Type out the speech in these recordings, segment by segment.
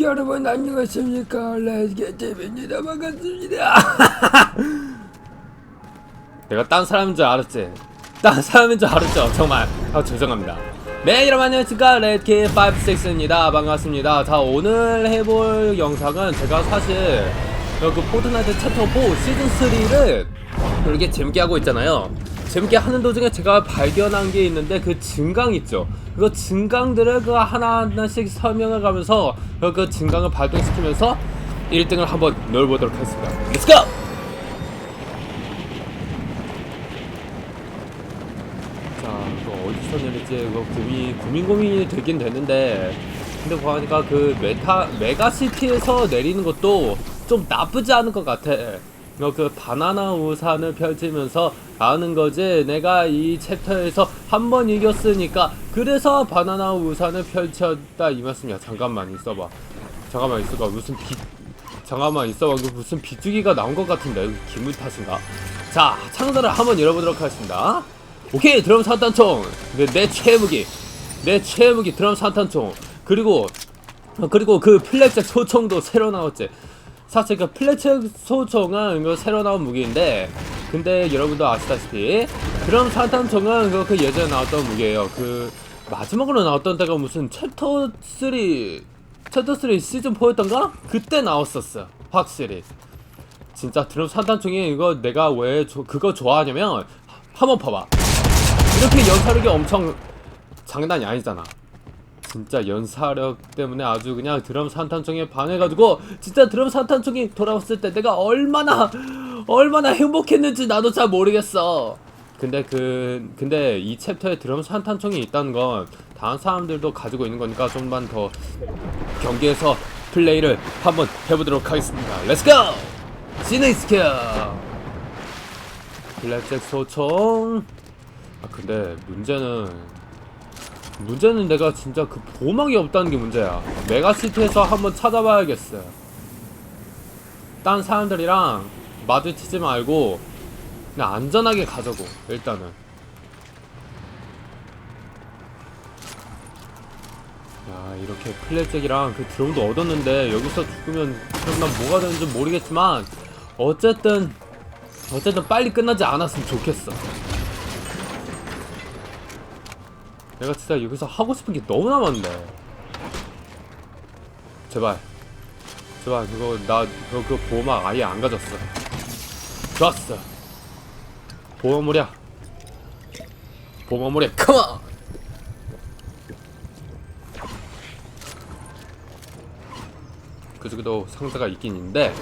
여러분 안녕하십니까? 레즈게TV입니다. 반갑습니다. 내가 딴 사람인 줄 알았지? 딴 사람인 줄 알았죠? 정말. 아 죄송합니다. 네 여러분 안녕하십니까? 레드키56입니다. 반갑습니다. 자 오늘 해볼 영상은 제가 사실 그 포트나이트 챕터 4 시즌3를 이렇게 재밌게 하고 있잖아요. 재밌게 하는 도중에 제가 발견한 게 있는데 그 증강 있죠 그 증강들을 그 하나하나씩 설명해 가면서 그 증강을 발동시키면서 1등을 한번 넣어보도록 하겠습니다 렛츠고! 자, 이거 어디서 내릴지 고민 고민 고민이 되긴 되는데 근데 보니까 그 메타 메가시티에서 내리는 것도 좀 나쁘지 않은 것 같아. 이거 그 바나나 우산을 펼치면서 아는 거지. 내가 이 챕터에서 한 번 이겼으니까 그래서 바나나 우산을 펼쳤다 이 말씀이야. 잠깐만 있어봐. 잠깐만 있어봐. 무슨 비 잠깐만 있어봐. 이거 무슨 비투기가 나온 것 같은데 기분 탓인가? 자, 창문을 한번 열어보도록 하겠습니다. 오케이 드럼 산탄총 내, 내 최무기 내 최무기 드럼 산탄총 그리고 어, 그리고 그 플랫잭 소총도 새로 나왔지 사실 그 플랫잭 소총은 이거 새로 나온 무기인데 근데 여러분도 아시다시피 드럼 산탄총은 그, 그 예전에 나왔던 무기예요. 그 마지막으로 나왔던 때가 무슨 챕터 3 챕터 3 시즌 4였던가? 그때 나왔었어 확실히. 진짜 드럼 산탄총이 이거 내가 왜 조, 그거 좋아하냐면 한번 봐봐. 이렇게 연사력이 엄청 장난이 아니잖아. 진짜 연사력 때문에 아주 그냥 드럼 산탄총에 반해가지고 진짜 드럼 산탄총이 돌아왔을 때 내가 얼마나 얼마나 행복했는지 나도 잘 모르겠어. 근데 그 근데 이 챕터에 드럼 산탄총이 있다는 건 다른 사람들도 가지고 있는 거니까 좀만 더 경기에서 플레이를 한번 해보도록 하겠습니다. 렛츠고! 시네이 스킬! 블랙잭 소총 아 근데 문제는 문제는 내가 진짜 그 보막이 없다는 게 문제야. 메가시티에서 한번 찾아봐야겠어. 딴 사람들이랑 마주치지 말고 그냥 안전하게 가자고 일단은. 야 이렇게 플랫잭이랑 그 드론도 얻었는데 여기서 죽으면 그럼 난 뭐가 되는지 모르겠지만 어쨌든 어쨌든 빨리 끝나지 않았으면 좋겠어 내가 진짜 여기서 하고 싶은 게 너무 남았는데 제발. 제발 그거 나 그거 그 보호막 아예 안 가졌어. 좋았어. 보호물이야. 보호물이야. 컴온 그중에도 상자가 있긴 있는데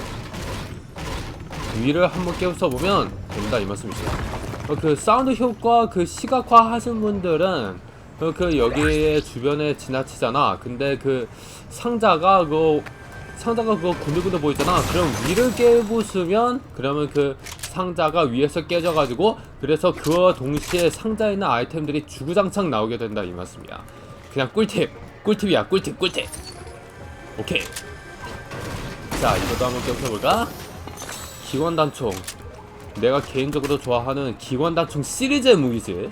위를 한번 깨우쳐 보면 된다 이 말씀이죠. 어, 그 사운드 효과 그 시각화 하신 분들은 어, 그 여기에 주변에 지나치잖아. 근데 그 상자가 그 상자가 그거 군들군들 보이잖아. 그럼 위를 깨부수면 그러면 그 상자가 위에서 깨져가지고 그래서 그와 동시에 상자에 있는 아이템들이 주구장창 나오게 된다 이 말씀이야. 그냥 꿀팁, 꿀팁이야, 꿀팁, 꿀팁. 오케이. 자, 이것도 한번 껴볼까? 기관단총. 내가 개인적으로 좋아하는 기관단총 시리즈의 무기지.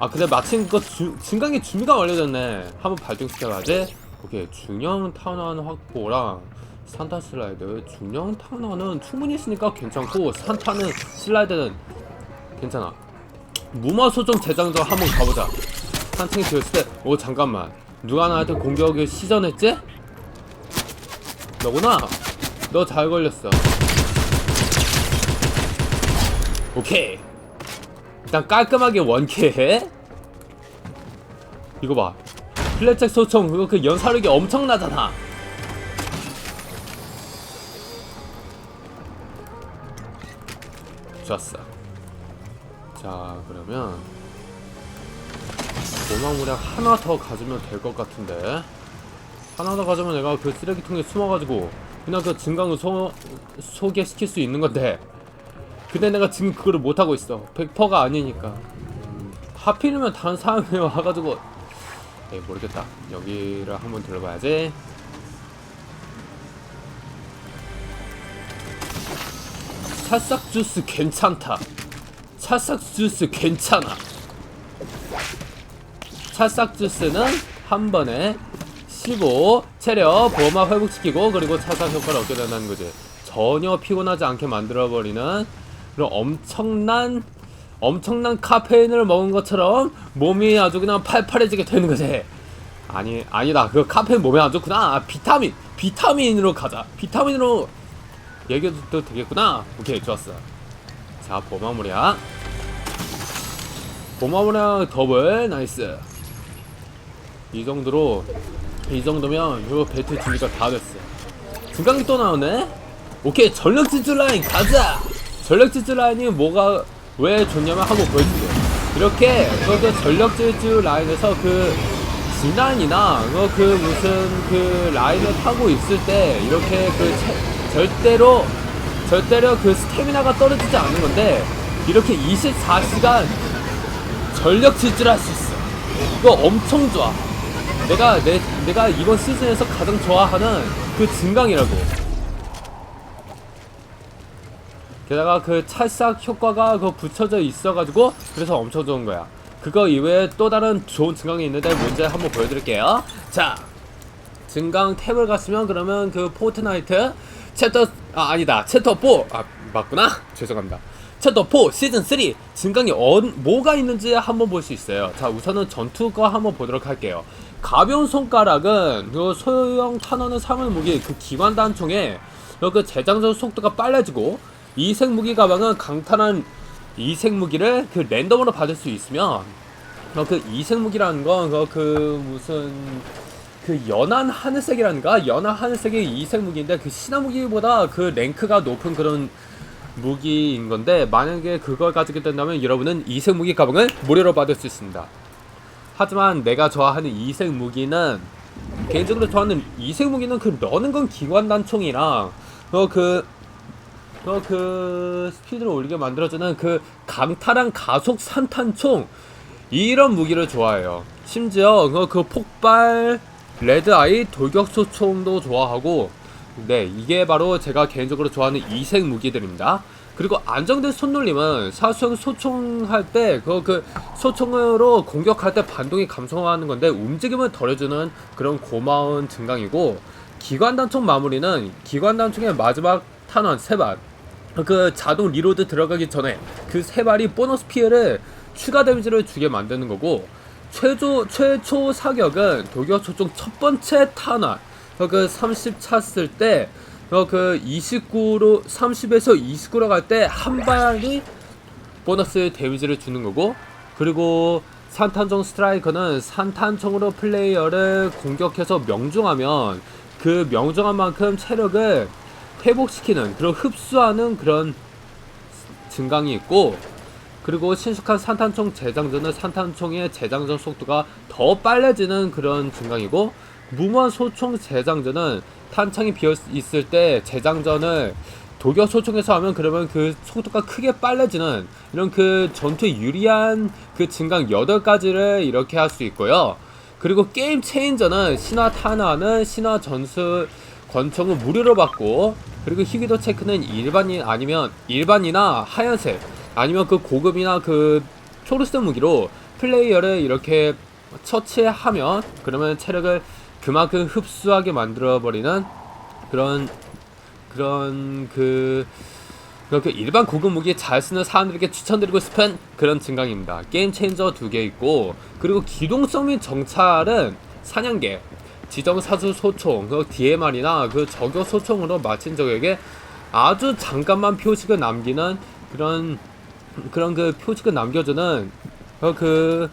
아 근데 마침 그 주, 증강기 준비가 완료됐네. 한번 발동시켜야지. 오케이 중형 탄환 확보랑 산타 슬라이드. 중형 탄환은 충분히 있으니까 괜찮고 산타는 슬라이드는 괜찮아. 무마 소정 재장전 한번 가보자. 한층이 되었을 때오 잠깐만. 누가 나한테 공격을 시전했지? 너구나. 너 잘 걸렸어. 오케이 일단 깔끔하게 원캐 이거 봐. 플랫잭 소총 그거 그 연사력이 엄청나잖아. 좋았어. 자 그러면 도망무량 하나 더 가지면 될 것 같은데. 하나 더 가지면 내가 그 쓰레기통에 숨어가지고 그냥 그 증강을 소, 소개시킬 수 있는 건데 근데 내가 지금 그거를 못하고 있어. 100%가 아니니까. 하필이면 다른 사람이 와가지고. 에이 모르겠다. 여기를 한번 들어봐야지. 찰싹 주스 괜찮다. 찰싹 주스 괜찮아. 찰싹 주스는 한 번에 15 체력 보호막 회복시키고 그리고 차상 효과를 얻게 된다는 거지. 전혀 피곤하지 않게 만들어버리는 그런 엄청난 엄청난 카페인을 먹은 것처럼 몸이 아주 그냥 팔팔해지게 되는 거지. 아니 아니다. 그 카페인 몸에 안 좋구나 아, 비타민 비타민으로 가자. 비타민으로 얘기해도 되겠구나. 오케이 좋았어. 자 보마무리야. 보마무리야 더블. 나이스. 이 정도로 이 정도면 요 배틀 준비가 다 됐어. 중간이 또 나오네? 오케이 전력 질주 라인 가자 전력 질주 라인이 뭐가 왜 좋냐면 한번 보여줄게 이렇게 그, 그 전력 질주 라인에서 그 진난이나 그, 그 무슨 그 라인을 타고 있을 때 이렇게 그 체- 절대로 절대로 그 스태미나가 떨어지지 않는 건데 이렇게 24시간 전력 질주를 할수 있어. 이거 엄청 좋아. 내가 내 내가 이번 시즌에서 가장 좋아하는 그 증강이라고. 게다가 그 찰싹 효과가 그 붙여져 있어가지고 그래서 엄청 좋은 거야. 그거 이외에 또 다른 좋은 증강이 있는데 문제 한번 보여드릴게요. 자, 증강 탭을 갔으면 그러면 그 포트나이트 챕터 아 아니다 챕터 4아 맞구나 죄송합니다. 챕터 4 시즌 3 증강이 어, 뭐가 있는지 한번 볼 수 있어요. 자 우선은 전투 거 한번 보도록 할게요. 가벼운 손가락은 그 소형 탄원을 삼은 무기 그 기관 단총에 그 재장전 속도가 빨라지고 이색 무기 가방은 강탄한 이색 무기를 그 랜덤으로 받을 수 있으면 어, 그 이색 무기라는 건그 무슨 그 연한 하늘색이라는가 연한 하늘색의 이색 무기인데 그 신화 무기보다 그 랭크가 높은 그런 무기인 건데 만약에 그걸 가지게 된다면 여러분은 이색 무기 가방을 무료로 받을 수 있습니다. 하지만 내가 좋아하는 이색 무기는 개인적으로 좋아하는 이색 무기는 그 너는 건 기관 단총이랑 어그 어, 그 스피드를 올리게 만들어주는 그 강타랑 가속 산탄총 이런 무기를 좋아해요. 심지어 그, 그 폭발 레드아이 돌격소 총도 좋아하고 네 이게 바로 제가 개인적으로 좋아하는 이색 무기들입니다. 그리고 안정된 손놀림은 사수형 소총 할 때 그 그 소총으로 공격할 때 반동이 감소하는 건데 움직임을 덜어주는 그런 고마운 증강이고 기관 단총 마무리는 기관 단총의 마지막 탄환 세 발. 그 자동 리로드 들어가기 전에 그 세 발이 보너스 피해를 추가 데미지를 주게 만드는 거고 최초 최초 사격은 독일 초총 첫 번째 탄환 그30 찼을 때 그 29로 30에서 29로 갈 때 한 발이 보너스 데미지를 주는 거고 그리고 산탄총 스트라이커는 산탄총으로 플레이어를 공격해서 명중하면 그 명중한 만큼 체력을 회복시키는 그런 흡수하는 그런 증강이 있고 그리고 신속한 산탄총 재장전은 산탄총의 재장전 속도가 더 빨라지는 그런 증강이고 무모한 소총 재장전은 탄창이 비어 있을 때 재장전을 독일 소총에서 하면 그러면 그 속도가 크게 빨라지는 이런 그 전투에 유리한 그 증강 8가지를 이렇게 할 수 있고요. 그리고 게임 체인저는 신화 탄화는 신화 전술 권총을 무료로 받고 그리고 희귀도 체크는 일반인 아니면 일반이나 하얀색 아니면 그 고급이나 그 초록색 무기로 플레이어를 이렇게 처치하면 그러면 체력을 그만큼 흡수하게 만들어 버리는 그런 그런 그 그렇게 일반 고급 무기 잘 쓰는 사람들에게 추천드리고 싶은 그런 증강입니다. 게임 체인저 두 개 있고 그리고 기동성 및 정찰은 사냥개 지정 사수 소총, 그 DMR이나 그 저격 소총으로 마친 적에게 아주 잠깐만 표식을 남기는 그런 그런 그 표식을 남겨주는 어, 그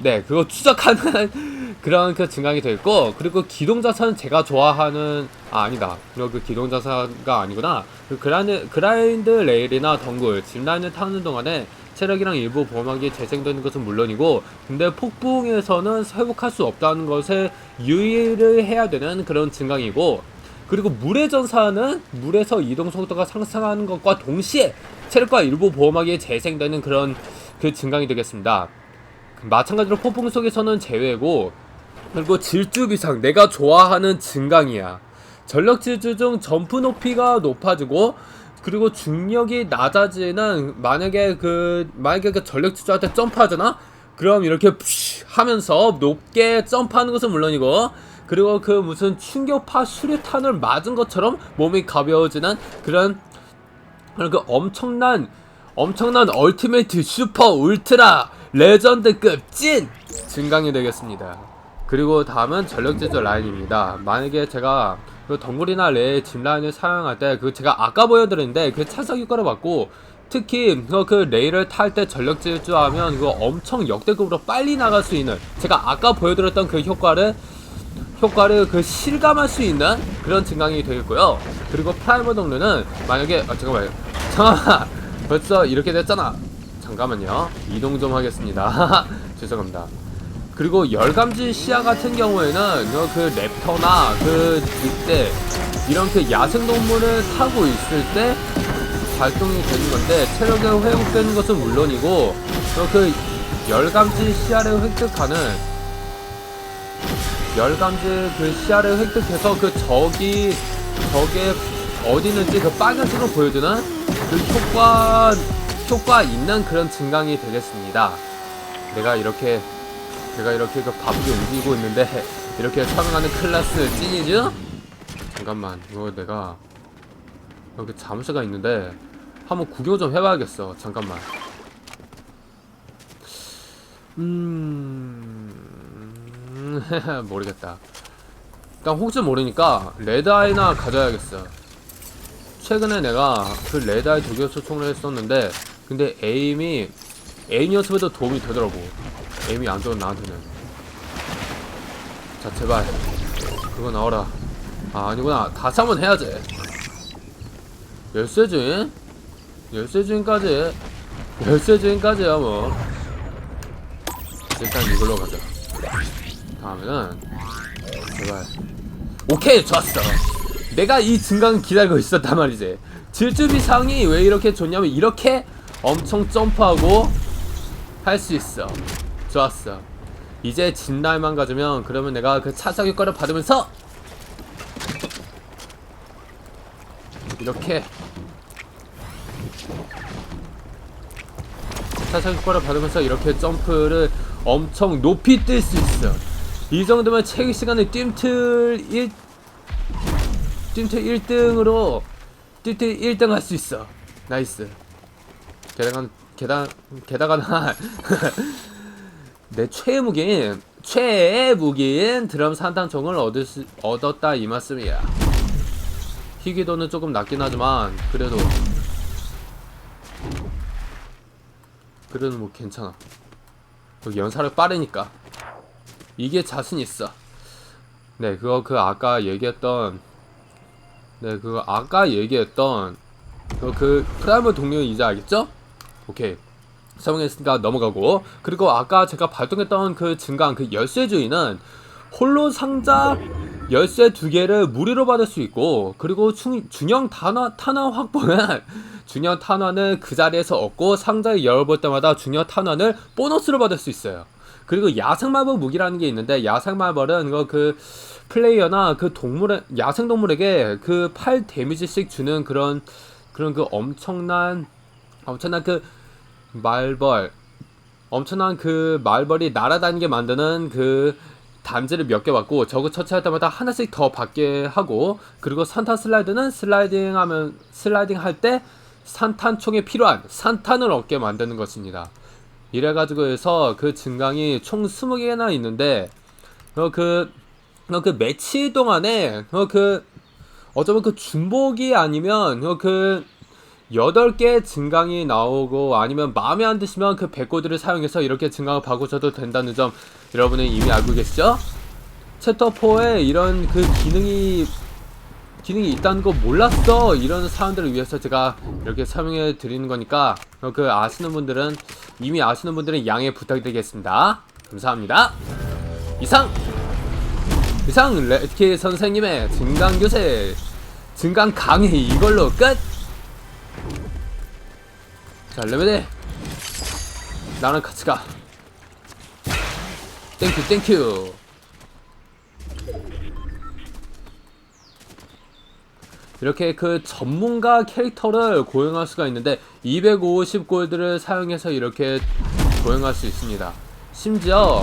네, 그거 추적하는 그런 그 증강이 돼 있고 그리고 기동자산은 제가 좋아하는 아 아니다. 그 기동자산가 아니구나. 그 그라인드 그라인드 레일이나 덩굴 짚라인을 타는 동안에 체력이랑 일부 보호막이 재생되는 것은 물론이고 근데 폭풍에서는 회복할 수 없다는 것에 유의를 해야 되는 그런 증강이고 그리고 물의 전사는 물에서 이동 속도가 상승하는 것과 동시에 체력과 일부 보호막이 재생되는 그런 그 증강이 되겠습니다. 마찬가지로 폭풍 속에서는 제외고 그리고 질주 비상 내가 좋아하는 증강이야. 전력 질주 중 점프 높이가 높아지고 그리고 중력이 낮아지는 만약에 그 만약에 그 전력 질주할 때 점프하잖아. 그럼 이렇게 하면서 높게 점프하는 것은 물론이고 그리고 그 무슨 충격파 수류탄을 맞은 것처럼 몸이 가벼워지는 그런 그런 그 엄청난 엄청난 얼티메이트 슈퍼 울트라 레전드급 찐 증강이 되겠습니다. 그리고 다음은 전력 제조 라인입니다. 만약에 제가 그 덩굴이나 레집 라인을 사용할 때 그 제가 아까 보여드렸는데 그 차석 효과를 받고 특히 그, 그 레일을 탈 때 전력 질주하면 그거 엄청 역대급으로 빨리 나갈 수 있는 제가 아까 보여드렸던 그 효과를 효과를 그 실감할 수 있는 그런 증강이 되겠고요. 그리고 프라이머 동료는 만약에 아 잠깐만요. 잠깐만 벌써 이렇게 됐잖아. 잠깐만요. 이동 좀 하겠습니다. 죄송합니다. 그리고 열감지 시야 같은 경우에는 어, 그 랩터나 그 늑대 이런 그 야생동물을 타고 있을 때 발동이 되는 건데 체력이 회복되는 것은 물론이고 어, 그 열감지 시야를 획득하는 열감지 그 시야를 획득해서 그 적이 적의 어디 있는지 그 빨간색으로 보여주는 그 효과 효과 있는 그런 증강이 되겠습니다. 내가 이렇게 내가 이렇게 그 바쁘게 움직이고 있는데 이렇게 사용하는 클래스 찐이죠? 잠깐만 이거 내가 여기 잠수가 있는데 한번 구경 좀 해봐야겠어. 잠깐만. 음 모르겠다. 일단 혹시 모르니까 레드아이나 가져야겠어. 최근에 내가 그 레드아이 독일 소총을 했었는데 근데 에임이 에임 연습에도 도움이 되더라고 에임이 안 좋은 나한테는. 자 제발. 그거 나와라. 아 아니구나. 다시 한번 해야지. 열쇠 주인? 열쇠 주인까지 열쇠 주인까지야 뭐 일단 이걸로 가자. 다음에는 제발. 오케이 좋았어. 내가 이 증강 기다리고 있었단 말이지. 질주비 상이 왜 이렇게 좋냐면 이렇게 엄청 점프하고 할 수 있어 좋았어. 이제 진날만 가지면 그러면 내가 그 차사 효과를 받으면서 이렇게 차사 효과를 받으면서 이렇게 점프를 엄청 높이 뛸 수 있어. 이 정도면 체육 시간에 뜀틀 1 뜀틀 1등으로 뜀틀 1등 할 수 있어. 나이스. 게다가 게다 게다가 내 최애 무기인 최애 무기인 드럼 산탄총을 얻을 수, 얻었다 이 말씀이야. 희귀도는 조금 낮긴 하지만 그래도 그래도 뭐 괜찮아. 그 연사를 빠르니까 이게 자신 있어. 네 그거 그 아까 얘기했던 네 그거 아까 얘기했던 그, 그 프라이머 동료 이제 알겠죠? 오케이 사용했으니까 넘어가고. 그리고 아까 제가 발동했던 그 증강 그 열쇠 주인은 홀로 상자 열쇠 두 개를 무료로 받을 수 있고 그리고 중, 중형 탄화, 탄화 확보는 중형 탄환을 그 자리에서 얻고 상자를 열어볼 때마다 중형 탄환을 보너스로 받을 수 있어요. 그리고 야생마법 무기라는 게 있는데 야생마법은 그 플레이어나 그 동물에 야생 동물에게 그8 데미지씩 주는 그런 그런 그 엄청난 엄청난 그 말벌 엄청난 그 말벌이 날아다니게 만드는 그 단지를 몇 개 받고 저거 처치할 때마다 하나씩 더 받게 하고 그리고 산탄 슬라이드는 슬라이딩 하면 슬라이딩 할 때 산탄총에 필요한 산탄을 얻게 만드는 것입니다. 이래 가지고 해서 그 증강이 총 20개나 있는데 어, 그, 어, 그 매치 동안에 어, 그 어쩌면 그 중복이 아니면 어, 그 8개 증강이 나오고 아니면 마음에 안 드시면 그 백코드를 사용해서 이렇게 증강을 바꾸셔도 된다는 점 여러분은 이미 알고 계시죠? 챕터 4에 이런 그 기능이 기능이 있다는 거 몰랐어. 이런 사람들을 위해서 제가 이렇게 설명해 드리는 거니까 어, 그 아시는 분들은 이미 아시는 분들은 양해 부탁드리겠습니다. 감사합니다. 이상! 이상 레드키 선생님의 증강 교세 증강 강의 이걸로 끝 자, 레벨에 나랑 같이 가. 땡큐, 땡큐. 이렇게 그 전문가 캐릭터를 고용할 수가 있는데 250골드를 사용해서 이렇게 고용할 수 있습니다. 심지어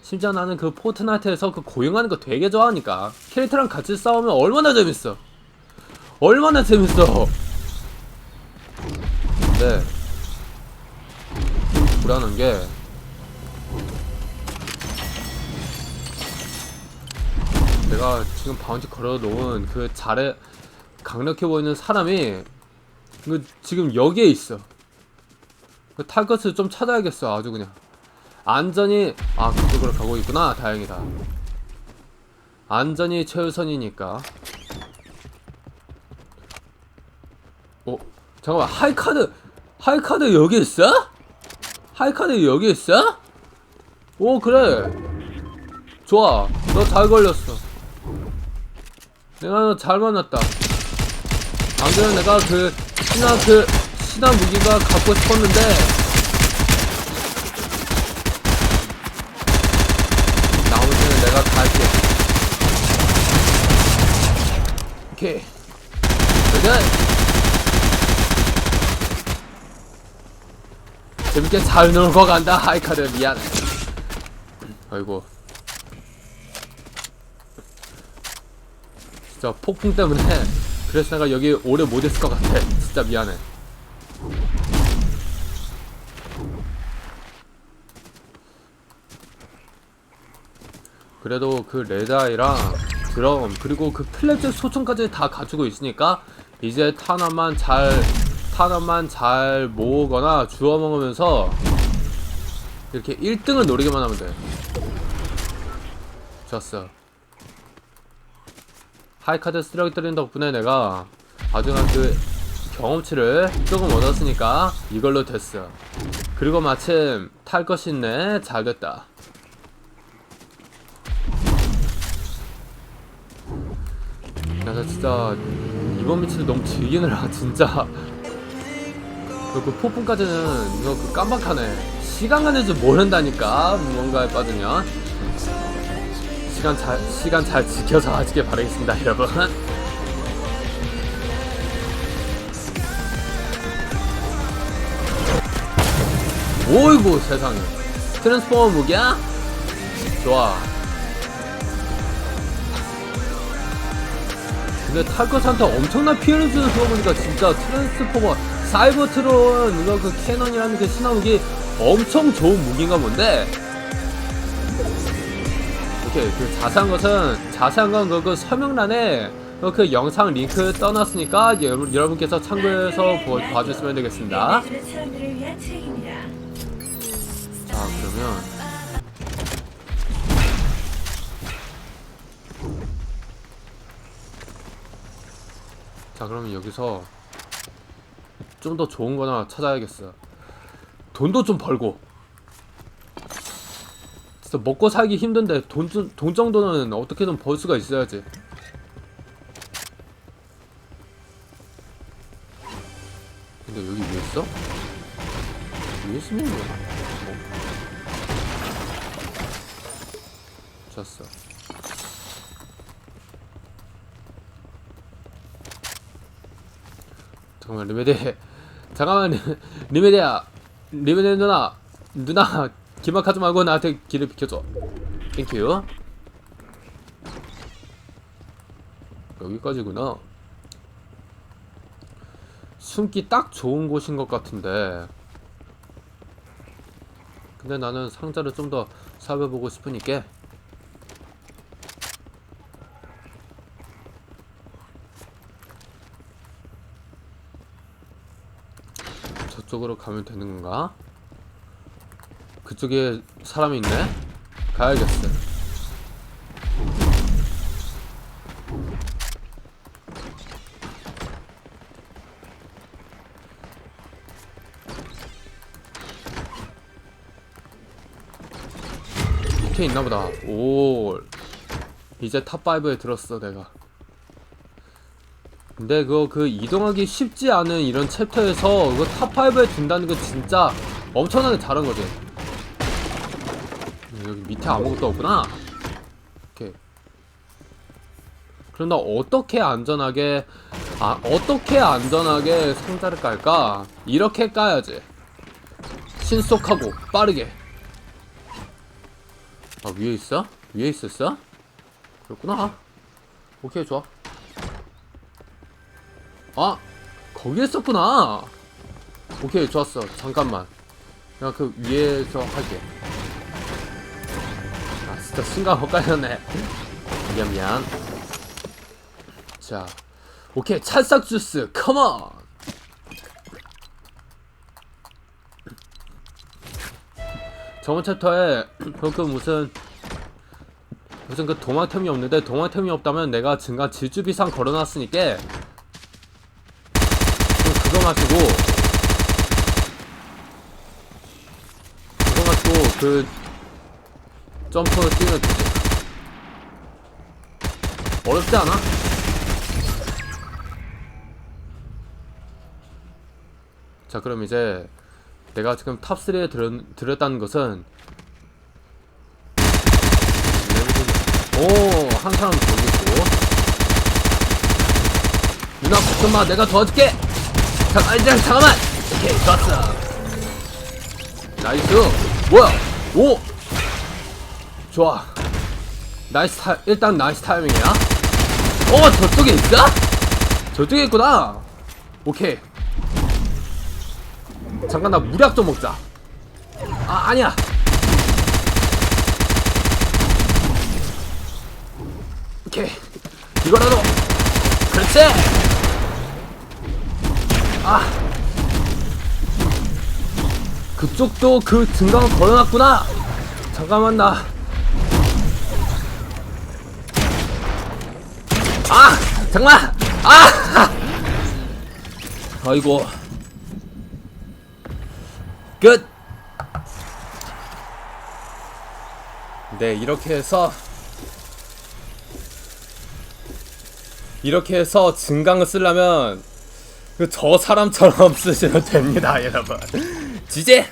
심지어 나는 그 포트나이트에서 그 고용하는 거 되게 좋아하니까 캐릭터랑 같이 싸우면 얼마나 재밌어 얼마나 재밌어 좀 불안한 게 내가 지금 바운티 걸어놓은 그 잘해 강력해 보이는 사람이 그 지금 여기에 있어. 그 탈 것을 좀 찾아야겠어 아주 그냥. 안전이 아 그쪽으로 가고 있구나. 다행이다. 안전이 최우선이니까. 어 잠깐만. 하이카드 하이카드 여기 있어? 하이카드 여기 있어? 오 그래. 좋아. 너 잘 걸렸어. 내가 너 잘 만났다. 안 그래도 내가 그 신화 그 신화 무기가 갖고 싶었는데. 나머지는 내가 다 할게. 오케이 그래 재밌게 잘 놀고 간다 하이카드 미안해. 아이고. 진짜 폭풍 때문에 그래서 내가 여기 오래 못 있을 것 같아. 진짜 미안해. 그래도 그 레다이랑 드럼 그리고 그 플랫잭 소총까지 다 가지고 있으니까 이제 탄환만 잘 탄환만 잘 모으거나 주워 먹으면서 이렇게 1등을 노리기만 하면 돼. 좋았어. 하이카드 쓰레기들인 덕분에 내가 아주간 그 경험치를 조금 얻었으니까 이걸로 됐어. 그리고 마침 탈 것이 있네. 잘 됐다. 야, 나 진짜 이번 미치도 너무 즐기느라 진짜 그, 그 폭풍까지는 이거 그 깜박하네. 시간 가는 줄 모른다니까. 뭔가에 빠지면. 시간 잘 시간 잘 지켜서 하시길 바라겠습니다 여러분. 오이고 세상에. 트랜스포머 무기야? 좋아. 근데 탈것 한테 엄청난 피해를 주는 그거 보니까 진짜 트랜스포머 사이버트론 이거 그 캐논이라는 그 신화무기 엄청 좋은 무기인가 본데? 오케이 그 자세한 것은 자세한 건그 설명란에 그, 그 영상 링크 떠났으니까 여러분, 여러분께서 참고해서 보, 봐주시면 되겠습니다. 사람들을 위한 책입니다. 자 그러면. 자 그러면 여기서 좀 더 좋은 거나 찾아야겠어. 돈도 좀 벌고. 진짜 먹고 살기 힘든데 돈, 좀- 돈 정도는 어떻게든 벌 수가 있어야지. 근데 여기 왜 있어? 위에 있으면 뭐 어? 졌어. 잠깐만 리메데 잠깐만 리- 리메데야 리메데 누나 누나 기막하지 말고 나한테 길을 비켜줘. 땡큐 여기까지구나. 숨기 딱 좋은 곳인 것 같은데. 근데 나는 상자를 좀 더 살펴보고 싶으니까 저쪽으로 가면 되는 건가? 그쪽에 사람이 있네? 가야겠어 밑에 있나보다 오 이제 탑5에 들었어 내가 근데 그거 그 이동하기 쉽지 않은 이런 챕터에서 그거 탑5에 든다는 거 진짜 엄청나게 잘한 거지. 여기 밑에 아무것도 없구나. 그럼 나 어떻게 안전하게 아 어떻게 안전하게 상자를 깔까? 이렇게 까야지. 신속하고 빠르게. 아 위에 있어? 위에 있었어? 그렇구나. 오케이 좋아 아 거기에 있었구나. 오케이 좋았어. 잠깐만. 내가 그 위에서 할게. 아 진짜 순간 헛갈렸네. 미안 미안. 자 오케이. 찰싹 주스 컴온 저번 챕터에 그 무슨 무슨 그 동화템이 없는데 동화템이 없다면 내가 증가 질주비상 걸어놨으니까 그거 마시고 그 점프 되지 어렵지 않아? 자 그럼 이제 내가 지금 탑3에 들, 들었다는 것은 오, 한 사람 저기 있고. 누나, 걱정 마. 내가 도와줄게. 잠깐, 이제 잠깐만. 오케이, 좋았어. 나이스. 뭐야? 오! 좋아. 나이스 타, 일단 나이스 타이밍이야. 어, 저쪽에 있어? 저쪽에 있구나. 오케이. 잠깐, 나 물약 좀 먹자. 아, 아니야. 오케이 이거라도 그렇지 아 그쪽도 그 증강을 걸어놨구나 잠깐만 나 아! 잠깐만! 아! 아이고 끝! 네 이렇게 해서 이렇게 해서 증강을 쓰려면 그 저 사람처럼 쓰시면 됩니다 여러분. 지제